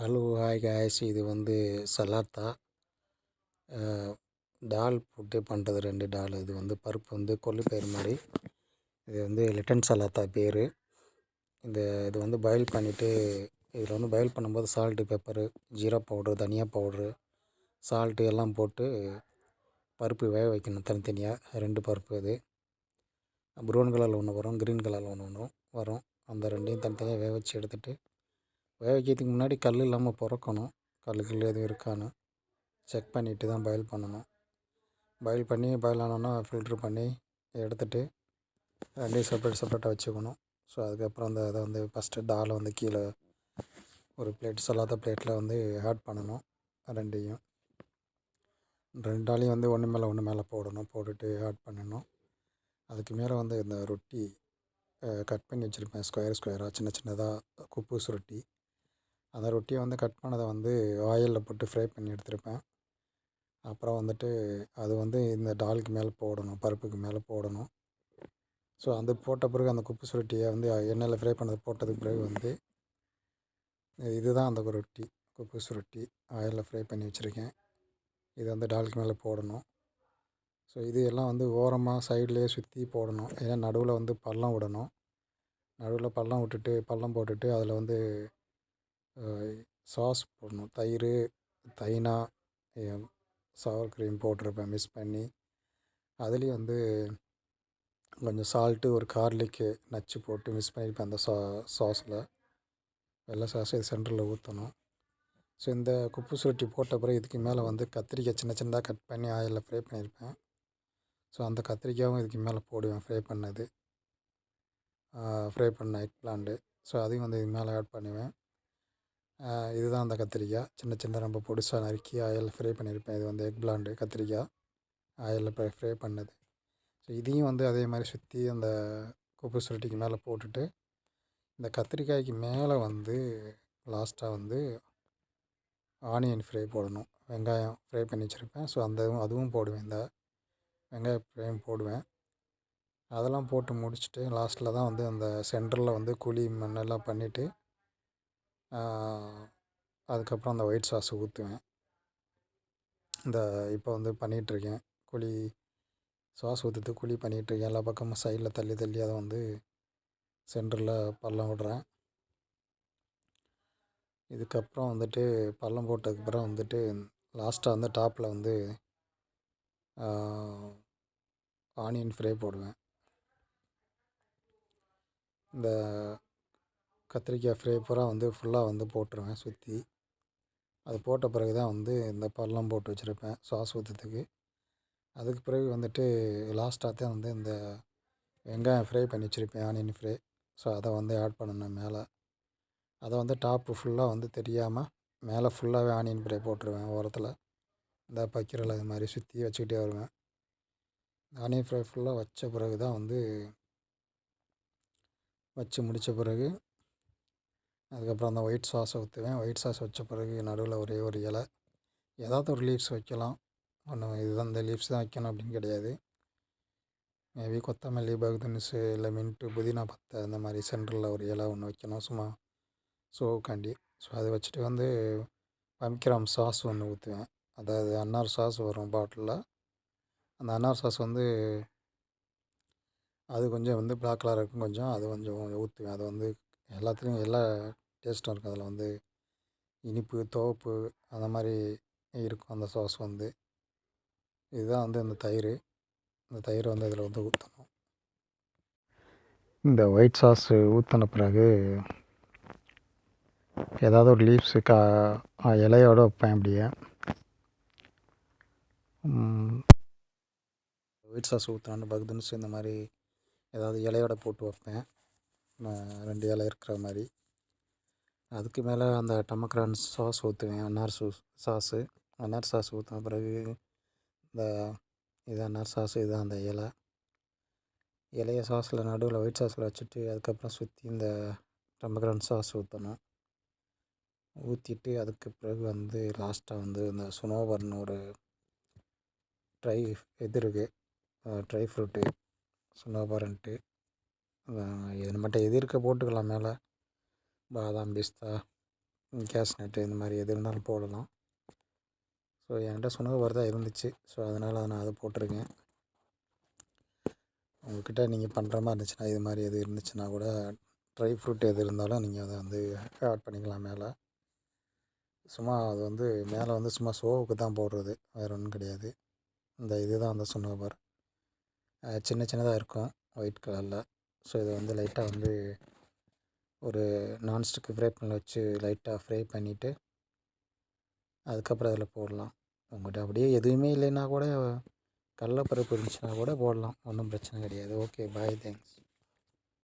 Hello hi guys இது வந்து சலாத்தா. டால் போட்டு பண்ணுறது ரெண்டு டால். இது வந்து பருப்பு வந்து கொள்ளு மாதிரி. இது வந்து லிட்டன் சலாத்தா பேர். இந்த இது வந்து பாயில் பண்ணிவிட்டு இதில் வந்து பாயில் பண்ணும்போது சால்ட்டு பெப்பரு ஜீரா பவுட்ரு தனியா பவுட்ரு சால்ட்டு எல்லாம் போட்டு பருப்பு வேக வைக்கணும் தனித்தனியாக ரெண்டு பருப்பு அது. ப்ரௌன் கலரில் ஒன்று வரும் க்ரீன் கலரில் ஒன்று ஒன்று வரும். அந்த ரெண்டையும் தனித்தனியாக வேக வச்சு எடுத்துகிட்டு வேக வைக்கிறதுக்கு முன்னாடி கல் இல்லாமல் பிறக்கணும். கல் கல் எதுவும் இருக்கான்னு செக் பண்ணிவிட்டு தான் பாயில் பண்ணணும். பாயில் பண்ணி பாயில் ஆனோன்னா ஃபில்ட்ரு பண்ணி எடுத்துகிட்டு ரெண்டையும் செப்பரேட் செப்பரேட்டாக வச்சுக்கணும். ஸோ அதுக்கப்புறம் அந்த அதை வந்து ஃபஸ்ட்டு தாலை வந்து கீழே ஒரு பிளேட் சொல்லாத பிளேட்டில் வந்து ஆட் பண்ணணும் ரெண்டையும். ரெண்டாலையும் வந்து ஒன்று மேலே ஒன்று மேலே போடணும் போட்டுட்டு ஆட் பண்ணணும். அதுக்கு மேலே வந்து இந்த ரொட்டி கட் பண்ணி வச்சுருப்பேன் ஸ்கொயர் ஸ்கொயராக சின்ன சின்னதாக குப்பூஸ் ரொட்டி. அந்த ரொட்டியை வந்து கட் பண்ணதை வந்து ஆயிலில் போட்டு ஃப்ரை பண்ணி எடுத்திருப்பேன். அப்புறம் வந்துட்டு அது வந்து இந்த டாலுக்கு மேலே போடணும் பருப்புக்கு மேலே போடணும். ஸோ அது போட்ட பிறகு அந்த குப்பு சுருட்டியை வந்து எண்ணெயில் ஃப்ரை பண்ணது போட்டதுக்கு பிறகு வந்து இதுதான் அந்த ரொட்டி குப்பு சுருட்டி. ஆயிலில் ஃப்ரை பண்ணி வச்சுருக்கேன். இது வந்து டாலுக்கு மேலே போடணும். ஸோ இது எல்லாம் வந்து ஓரமாக சைட்லேயே சுற்றி போடணும். ஏன்னா நடுவில் வந்து பள்ளம் விடணும். நடுவில் பள்ளம் விட்டுட்டு பள்ளம் போட்டுட்டு அதில் வந்து சாஸ் போடணும். தயிர் தைனா சவர் க்ரீம் போட்டிருப்பேன். மிக்ஸ் பண்ணி. அதுலேயும் வந்து கொஞ்சம் சால்ட்டு ஒரு கார்லிக்கு நச்சு போட்டு மிக்ஸ் பண்ணியிருப்பேன் அந்த சா சாஸில் வெள்ளை சாஸ் இது சென்டரில் ஊற்றணும் ஸோ இந்த குப்பு சுருட்டி போட்ட பிறகு இதுக்கு மேலே வந்து கத்திரிக்காய் சின்ன சின்னதாக கட் பண்ணி ஆயிலில் ஃப்ரை பண்ணியிருப்பேன் ஸோ அந்த கத்திரிக்காயும் இதுக்கு மேலே போடுவேன் ஃப்ரை பண்ணது. ஃப்ரை பண்ண எக் பிளான்ட்டு ஸோ அதையும் வந்து இது மேலே ஆட் பண்ணுவேன். இதுதான் அந்த கத்திரிக்காய். சின்ன சின்ன ரொம்ப பொடிசாக நறுக்கி ஆயில் ஃப்ரை பண்ணியிருப்பேன் இது வந்து எக் பிளாண்டு கத்திரிக்காய். ஆயிலில் இப்போ ஃப்ரை பண்ணது. ஸோ இதையும் வந்து அதே மாதிரி சுற்றி அந்த குப்பை சுருட்டிக்கு மேலே போட்டுட்டு இந்த கத்திரிக்காய்க்கு மேலே வந்து லாஸ்ட்டாக வந்து ஆனியன் ஃப்ரை போடணும். வெங்காயம் ஃப்ரை பண்ணி வச்சுருப்பேன். ஸோ அந்த அதுவும் போடுவேன். இந்த வெங்காய ஃப்ரையும் போடுவேன். அதெல்லாம் போட்டு முடிச்சுட்டு லாஸ்ட்டில் தான் வந்து அந்த சென்டரில் வந்து குழி மண்ணெல்லாம் பண்ணிவிட்டு அதுக்கப்புறம் அந்த ஒயிட் சாஸ் ஊற்றுவேன். இந்த இப்போ வந்து பண்ணிகிட்ருக்கேன். குழி சாஸ் ஊற்றுறது குழி பண்ணிகிட்ருக்கேன். எல்லா பக்கமும் சைடில் தள்ளி தள்ளி அதை வந்து சென்டரில் பள்ளம் விடுறேன். இதுக்கப்புறம் வந்துட்டு பள்ளம் போட்டதுக்கப்புறம் வந்துட்டு லாஸ்ட்டாக வந்து டாப்பில் வந்து ஆனியன் ஃப்ரை போடுவேன். இந்த கத்திரிக்காய் ஃப்ரை பூரா வந்து ஃபுல்லாக வந்து போட்டுருவேன் சுற்றி அது போட்ட பிறகு தான் வந்து இந்த பள்ளம் போட்டு வச்சுருப்பேன் சாஸ் ஊற்றுறதுக்கு அதுக்கு பிறகு வந்துட்டு லாஸ்ட்டாக தான் வந்து இந்த வெங்காயம் ஃப்ரை பண்ணி வச்சுருப்பேன் ஆனியன் ஃப்ரை. ஸோ அதை வந்து ஆட் பண்ணணும் மேலே. அதை வந்து டாப்பு ஃபுல்லாக வந்து தெரியாமல் மேலே ஃபுல்லாகவே ஆனியன் ஃப்ரை போட்டுருவேன் ஓரத்தில். இந்த பக்கிரில் அது மாதிரி சுற்றி வச்சுக்கிட்டே வருவேன். ஆனியன் ஃப்ரை ஃபுல்லாக வச்ச பிறகு தான் வந்து வச்சு முடித்த பிறகு அதுக்கப்புறம் அந்த ஒயிட் சாஸை ஊற்றுவேன். ஒயிட் சாஸ் வச்ச பிறகு நடுவில் ஒரே ஒரு இலை. ஏதாவது ஒரு லீவ்ஸ் வைக்கலாம். ஒன்றும் இதுதான் இந்த லீவ்ஸ் தான் வைக்கணும் அப்படின்னு கிடையாது. மேபி கொத்தமல்லி பகுதுனிஸு இல்லை மின்ட்டு புதினா பத்தை அந்த மாதிரி சென்டரில் ஒரு இலை ஒன்று வைக்கணும். சும்மா சோவுக்காண்டி. ஸோ அதை வச்சுட்டு வந்து பம்கிராம் சாஸ் ஒன்று ஊற்றுவேன். அதாவது அன்னார் சாஸ் வரும் பாட்டிலில் அந்த அன்னார் சாஸ் வந்து அது கொஞ்சம் வந்து பிளாக் கலராக இருக்கும் கொஞ்சம். அது கொஞ்சம் ஊற்றுவேன். அது வந்து எல்லாத்துலேயும் எல்லா டேஸ்ட்டும் இருக்கும் அதில் வந்து இனிப்பு துவப்பு அந்த மாதிரி இருக்கும். அந்த சாஸ் வந்து. இதுதான் வந்து அந்த தயிர். இந்த தயிரை வந்து அதில் வந்து ஊற்றணும் இந்த ஒயிட் சாஸு ஊற்றின பிறகு ஏதாவது ஒரு லீவ்ஸு கா இலையோடு வைப்பேன் அப்படியே. ஒயிட் சாஸ் ஊற்றினான்னு பக்தன்ஸ் இந்த மாதிரி ஏதாவது இலையோட போட்டு வைப்பேன். ரெண்டு இலை இருக்கிற மாதிரி. அதுக்கு மேலே அந்த டமக்ரான் சாஸ் ஊற்றுவேன் அன்னார் சூஸ் சாஸு. அன்னார் சாஸ் ஊற்றின பிறகு இந்த இது அன்னார் சாஸ் இது அந்த இலை. இலைய சாஸில் நடுவில் ஒயிட் சாஸில் வச்சுட்டு அதுக்கப்புறம் சுற்றி இந்த டமக்ரான் சாஸ் ஊற்றணும் ஊற்றிட்டு அதுக்கு பிறகு வந்து லாஸ்ட்டாக வந்து இந்த சுனோபர்னு ஒரு ட்ரை இது இருக்குது ட்ரை ஃப்ரூட்டு சுனோபரன்ட்டு இது நம்மகிட்ட எது இருக்க போட்டுக்கலாம் மேலே. பாதாம் பிஸ்தா கேஸ் நட்டு இந்த மாதிரி எது இருந்தாலும் போடலாம். ஸோ என்கிட்ட சுனகபர் தான் இருந்துச்சு. ஸோ அதனால் நான் அதை போட்டிருக்கேன். உங்கள்கிட்ட நீங்கள் பண்ணுற மாதிரி இருந்துச்சுன்னா இது மாதிரி எது இருந்துச்சுன்னா கூட ட்ரை ஃப்ரூட் எது இருந்தாலும் நீங்கள் அதை வந்து ஆட் பண்ணிக்கலாம் மேலே. சும்மா அது வந்து மேலே வந்து சும்மா ஷோவுக்கு தான் போடுறது. வேறு ஒன்றும் கிடையாது. இந்த இதுதான் அந்த சுனகபர் சின்ன சின்னதாக இருக்கும். ஒயிட் கலரில் ஸோ இதை வந்து லைட்டாக வந்து ஒரு நான்ஸ்டிக் ஃப்ரை பண்ண வச்சு லைட்டாக ஃப்ரை பண்ணிவிட்டு அதுக்கப்புறம் அதில் போடலாம். உங்கள்கிட்ட அப்படியே எதுவுமே இல்லைன்னா கூட கடலப்பருப்பு இருந்துச்சுன்னா கூட போடலாம். ஒன்றும் பிரச்சனை கிடையாது. Okay bye thanks